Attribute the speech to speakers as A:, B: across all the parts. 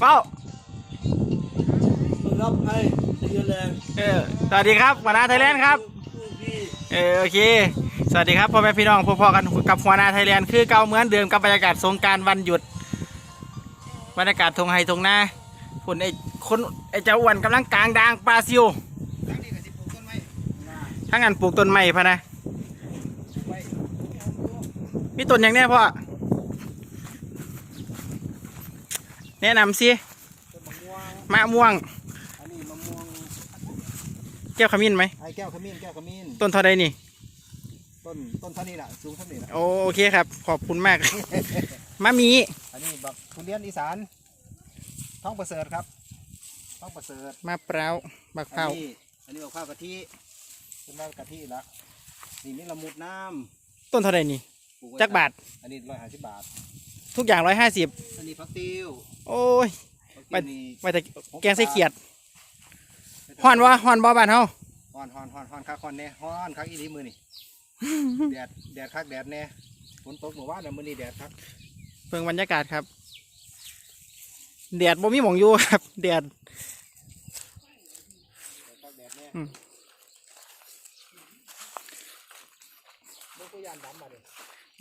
A: เฝ้า
B: รับให้ตีแรง
A: เออสวัสดีครับหัวหน้าไทยแลนด์ครับ
B: พี่
A: เออโอเค สวัสดีครับพ่อแม่พี่น้องพอๆกันกับหัวหน้าไทยแลนด์คือเก่าเหมือนเดิมกับบรรยากาศสงกรารวันหยุดบรรยากาศทงไฮทงนาฝนไอ้คนไอ้เจ้าอ้วนกำลังกลางดางปลาซิวทั้งงานปลูกต้นไม้พะนะมีต้นอย่างเนี้ยพ่อ แนะนำสิ
B: ต้นมะม่วง
A: มะม่วง
B: อันนี้มะม่วง
A: แก้วขมิ้นไหม
B: ไอ้แก้วขมิ้นแก้วขมิ้น
A: ต้นเท่าใดนี่
B: ต้นต้นเท่านี้แหละสูงเท่านี้แหละ
A: โอโอเคครับ ขอบคุณมาก มะมี
B: อันนี้บักทุเรียนอีสานท้องประเสริฐครับท้องประเสริฐ
A: มะพร้าวบักเผา
B: อันนี้อันนี้บักข้าวกะทิเป็นว่ากะทิละนี่มีละมุดน้
A: ต้นเท่าใดนี่ำ
B: ปลูไว้
A: จักบาท
B: อันนี้ร้อยห้าสิบบาท
A: ทุกอย่างร้อยห้าสิบ
B: อันนี้ผักติ้ว
A: โอ้ย
B: ผัก
A: ไป
B: ติ้วนี่
A: ไปแต่แกงใส่เขียดฮ้อนวะฮ้อนบ่บ้านเฮา
B: ฮ้อนฮ้อนฮ้อนฮ้อนคักฮ้อนแน่ฮ้อนคักอีหลีมือนี่ แดดแดดคักแดดแน่ฝนตกเมื่อวานน่ะมื้อนี้แดดคัก
A: เพิ่งบรรยากาศครับแดดบ่มีหมองอยู่ครับแดด
B: แดดคักแดดแน่
A: อืม
B: เบิ่งตัวอย่างดำมาดิ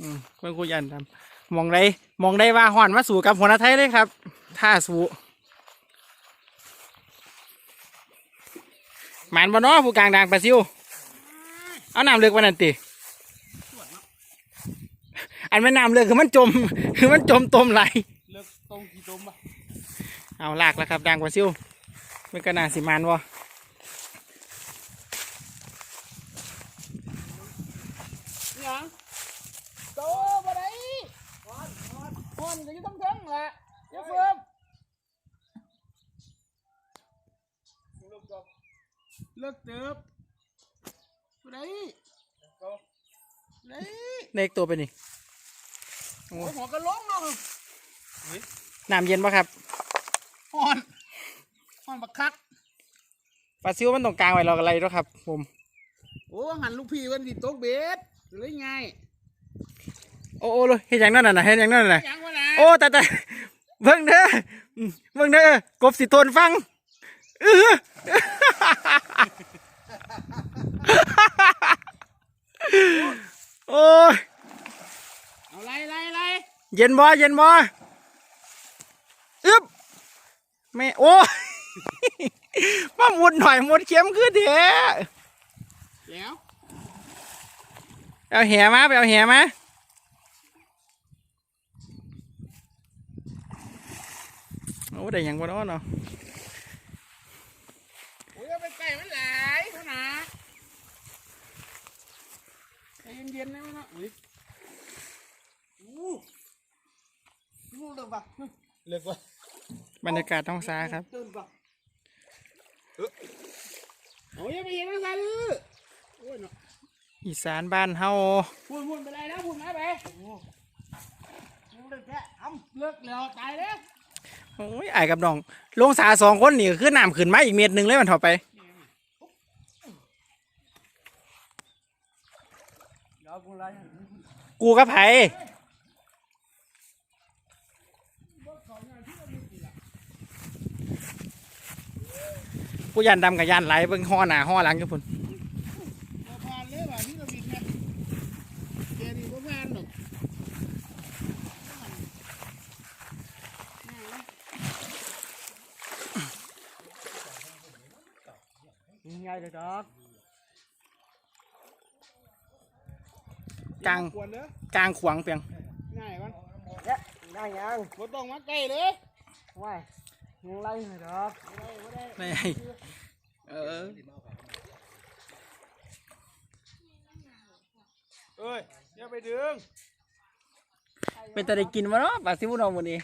A: อืมเพิ่งคุยกันทำ มองได้มองได้ว่าฮ้อนมาสู่กับหัวหน้าไทยเลยครับท่าสู่หมานบ่เนาะผู้กลางด่างปลาซิว เอาน้ำเลือกวันนั้นติอันไม่น้ำเลือกคือมันจม คือมันจมตมไหล
B: เลิกตรงกี่ตมปะ
A: เอาลากแล้วครับดังกว่าซิวมันก็น่าสิมานวะ
C: ยังโตบ่ได้ฮอนฮ อนฮอนก็อยู่ทั้งเทิงแหละอย่าเฟิ่มเลิกเติบบ่ได้บ่ได้
A: เล็กตัวไปนี่
C: โอ้หัวกระโหลกเนาะ
A: น้ำเย็นปะครับ
C: ฮอนฮอนบักคัก
A: ปลาซิวมันตรงกลางไว้เราอะไรด้วยครับผม
C: โอ้หันลูกพี่วันที่ตกเบ็ดเลยไง
A: โอ้โอ้เลยเห็นอย่างนั้นน่ะนะเห็นอย่างนั้นน่ะนะ
C: ยังวะนะ
A: โอ้แต่แต่เบิ่งเด้ออืมเบิ่งเด้อกบสิทนฟังเออโอ้ย
C: เอาไล่ไล่ไล่
A: เย็นบ่เย็นบ่อึ๊บแม่โอ้ยมาหมุดหน่อยหมุดเข็มคือเถอะ
C: แล้ว
A: ไปเอาแหมาไปเอาแหมา อ้ได้หยังบ่เนาะเนาะ
C: โอ้ยเอาไปใส่มันหลายเท่านะใจเย็นๆนะมันเนาะอุ้ย
B: อู้อู้เลิกปะเลิกปะ
A: บรรยากาศท้องฟ้าครับ
B: ตื่นปะ
C: โอ้ยอย่าไปเห็นมันซะลือโอ้ยเนาะ
A: อีสานบ้านเฮา
C: พูดพูดไปเลยนะพูดมาไป
B: อู้เลิกแค่อ้ำ
C: เลิกแล้วตายแล้ว
A: โอ้ยไอ้กับน้องลงสาสองคนนี่ก็คือน้ำขึ้นมาอีกเม็ดหนึ่งเลยมันถอไป
B: กูไล่ให้
A: กูกับไผกูยันดำกับยันไหลเบิ่งห่อหน้าห่อหลังอยู่พุ่น
C: บ่ผ่านเลยว่ะพี่กบินเนี่ยเจดีบ่ผ่านหรอก
B: ง่ายเลยครับ
A: กลาง
C: กวนเด้อก
A: ลางขวางเปียง
C: ง่ายมัน
B: ได้ยัง
C: บ่ต้องมาใกล้เลย
B: ว้ายงูไล่เลยครับ
A: ไม่เออ
C: เอ้ยอย่าไปดึง
A: เป็นตะได้กินวะเนาะปลาซิวน้องวันนี้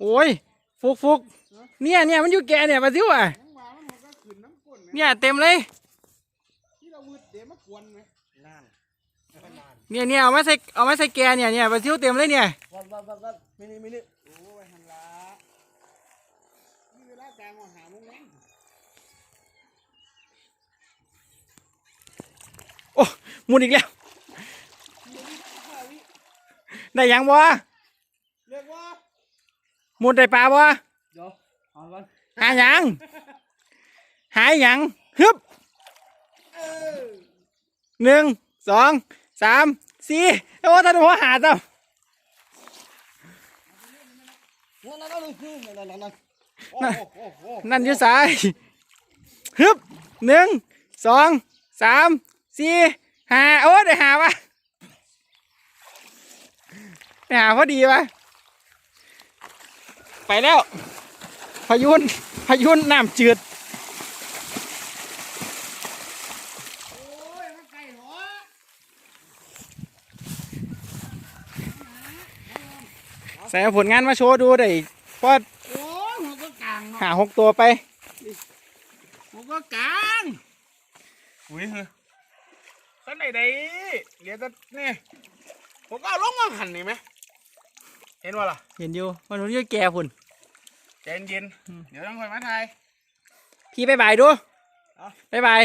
A: โอ้ยฟุกฟุกเนี่ยเนี่ยมันอยู่แก่เนี่ยปลาซิวอะ
C: น้ำหวานมันก็ขึ้นน้ำก้นนะ
A: เนี่ยเต็มเลย
C: ที่เราวืดเดี๋ยวมากวนไหม
B: นานนาน
A: เนี่ยเนี่ยเอามาใส่เอามาใส่แกเนี่ยเนี่ยปลาซิวเต็มเลยเนี่ย
B: วันวันวันวันมินิมินิ
C: โอ้ยหันละนี่เวลากลางหัวหาโมงแรง
A: มุดอีกแล้วได้ยังบ่
C: เรียกว่า
A: มุดได้ปลาบ่
C: เดี๋ยวเอาก่อน
A: หาหยังหายหยังฮึบหนึ่งสองสามสี่โอ้ท่านหัวหาเจ้า
C: นั่นนั่นนั่นนั่นนั่นนั่นโอ้โหโอ้
A: นั่นอยู่ซ้ายฮึบหนึ่งสองสามสี่ห้าโอ้ได้หาวะได้หาพอดีวะ ไปแล้ว พายุนพายุนน้ำจืด
C: โอ้ยมันไก่หัว
A: ใส่ผลงานมาโชว์ดูได้พอ
C: โอ้ยหัวก็กลางเนาะ
A: หาหกตัวไป
C: หัวก็กลางอุ้ยเฮ้ยขันไหนได้เดี๋ยวจะนี่ผมก็เอาลงมาหันนี่ไหม เห็นว่าล่ะ
A: เห็นอยู่มันรู้อยู่แก่พุ่น
C: ใจเย็นๆเดี๋ยวต้องคอยมาไทย
A: พี่บายบายดู
C: เอา
A: บายบาย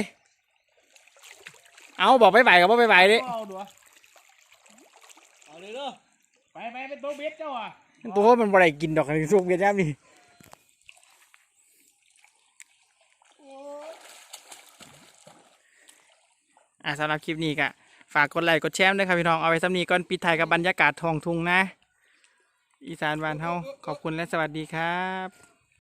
A: เอาบอกบายบายกับว่าบายบายดิ
C: เอาดูเอาเลยเด้อไปไปเป็นตัวเบ็ดเจ้าอะ
A: ตัวมันบ่ได้กินดอกในซุปกันย่ำนี่อะสำหรับคลิปนี้ก็ฝากกดไลค์กดแชร์ด้วยครับพี่น้องเอาไว้สำนีก่อนปิดท้ายกับบรรยากาศทองทุ่งนะ อีสานบ้านเฮาขอบคุณและสวัสดีครับ